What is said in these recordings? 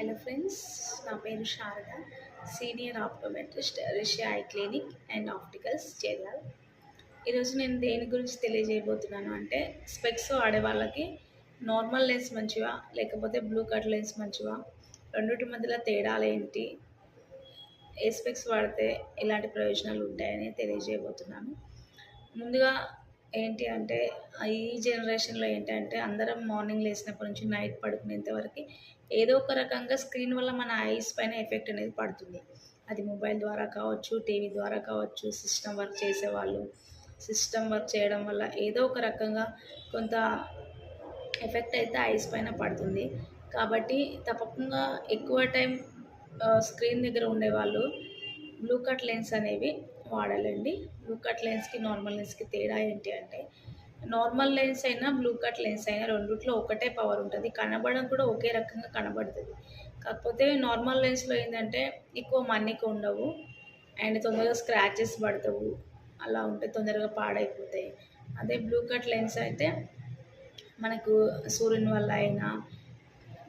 Hello friends నా పేరు Sharada. Senior optometrist Rishiya eye clinic and opticals చేయాలి ఈరోజు నేను దేని గురించి తెలియజేయబోతున్నాను అంటే స్పెక్స్ వాడే వాళ్ళకి నార్మల్ లెన్స్ మంచివా లేకపోతే బ్లూ కట్ లెన్స్ మంచివా రెండింటి మధ్యలో తేడాలు ఏంటి ఏ స్పెక్స్ వాడితే ఎలాంటి ప్రయోజనాలు ఉంటాయని తెలియజేయబోతున్నాను. ముందుగా ఏంటి అంటే ఈ జనరేషన్లో ఏంటంటే అందరం మార్నింగ్ లేచినప్పటి నుంచి నైట్ పడుకునేంత వరకు ఏదో ఒక రకంగా స్క్రీన్ వల్ల మన ఐస్ పైన ఎఫెక్ట్ అనేది పడుతుంది. అది మొబైల్ ద్వారా కావచ్చు టీవీ ద్వారా కావచ్చు సిస్టమ్ వర్క్ చేసేవాళ్ళు సిస్టమ్ వర్క్ చేయడం వల్ల ఏదో ఒక రకంగా కొంత ఎఫెక్ట్ అయితే ఐస్ పైన పడుతుంది. కాబట్టి తప్పకుండా ఎక్కువ టైం స్క్రీన్ దగ్గర ఉండేవాళ్ళు బ్లూ కట్ లెన్స్ అనేవి వాడాలండి. బ్లూ కట్ లెన్స్కి నార్మల్ లెన్స్కి తేడా ఏంటి అంటే నార్మల్ లెన్స్ అయినా బ్లూ కట్ లెన్స్ అయినా రెండిట్లో ఒకటే పవర్ ఉంటుంది. కనబడడం కూడా ఒకే రకంగా కనబడుతుంది. కాకపోతే నార్మల్ లెన్స్లో ఏంటంటే ఎక్కువ మన్నిక ఉండవు. అండ్ తొందరగా స్క్రాచెస్ పడతావు. అలా ఉంటే తొందరగా పాడైపోతాయి. అదే బ్లూ కట్ లెన్స్ అయితే మనకు సూర్యుని వల్ల అయినా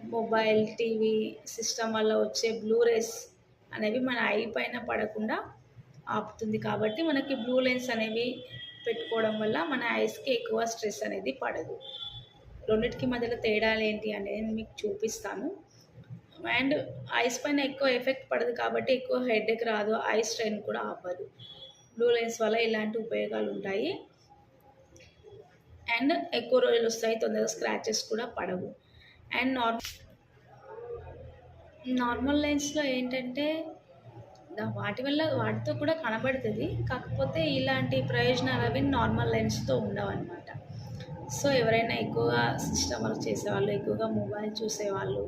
మొబైల్ టీవీ సిస్టమ్ వల్ల వచ్చే బ్లూ రేస్ అనేవి మన ఐ పైన పడకుండా ఆపుతుంది కాబట్టి మనకి బ్లూ లెన్స్ అనేవి పెట్టుకోవడం వల్ల మన ఐస్కి ఎక్కువ స్ట్రెస్ అనేది పడదు. రెండింటికి మధ్యలో తేడాలు ఏంటి అనేది మీకు చూపిస్తాను. అండ్ ఐస్ పైన ఎక్కువ ఎఫెక్ట్ పడదు కాబట్టి ఎక్కువ హెడేక్ రాదు ఐ స్ట్రెయిన్ కూడా ఆపదు. బ్లూ లెన్స్ వల్ల ఇలాంటి ఉపయోగాలు ఉంటాయి. అండ్ ఎక్కువ రోజులు వస్తాయి తొందరగా స్క్రాచెస్ కూడా పడవు. అండ్ నార్మల్ నార్మల్ లైన్స్లో ఏంటంటే వాటి వల్ల వాటితో కూడా కనబడుతుంది. కాకపోతే ఇలాంటి ప్రయోజనాలు అవి నార్మల్ లెన్స్తో ఉండవు అనమాట సో ఎవరైనా ఎక్కువగా సిస్టమ్ వర్క్ చేసేవాళ్ళు ఎక్కువగా మొబైల్ చూసేవాళ్ళు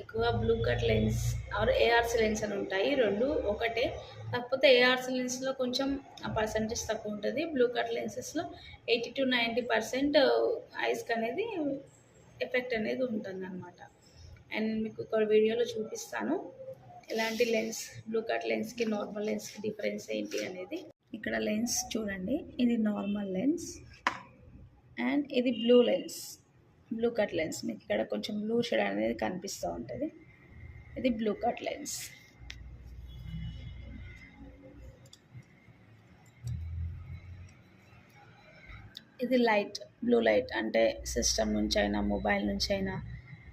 ఎక్కువగా blue cut lens or ARC lens అని ఉంటాయి. రెండు ఒకటే. కాకపోతే ఏఆర్సీ లెన్స్లో కొంచెం పర్సంటేజ్ తక్కువ ఉంటుంది. బ్లూ కట్ లెన్సెస్లో ఎయిటీ టు నైంటీ పర్సెంట్ ఐస్కి అనేది ఎఫెక్ట్ అనేది ఉంటుంది అనమాట అండ్ మీకు ఒక వీడియోలో చూపిస్తాను. ఎలాంటి లెన్స్ బ్లూ కట్ లెన్స్కి నార్మల్ లెన్స్కి డిఫరెన్స్ ఏంటి అనేది ఇక్కడ లెన్స్ చూడండి. ఇది నార్మల్ లెన్స్ అండ్ ఇది blue lens. Blue cut lens. మీకు ఇక్కడ కొంచెం బ్లూ షేడ్ అనేది కనిపిస్తూ ఉంటుంది. ఇది బ్లూ కట్ లెన్స్. ఇది లైట్ బ్లూ లైట్ అంటే సిస్టమ్ నుంచి అయినా మొబైల్ నుంచి అయినా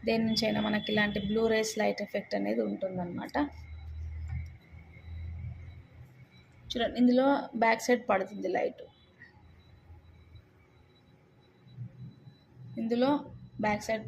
దేని నుంచైనా మనకి ఇలాంటి బ్లూ రేస్ లైట్ ఎఫెక్ట్ అనేది ఉంటుందన్నమాట. చూడండి ఇందులో బ్యాక్ సైడ్ పడుతుంది లైట్. ఇందులో బ్యాక్ సైడ్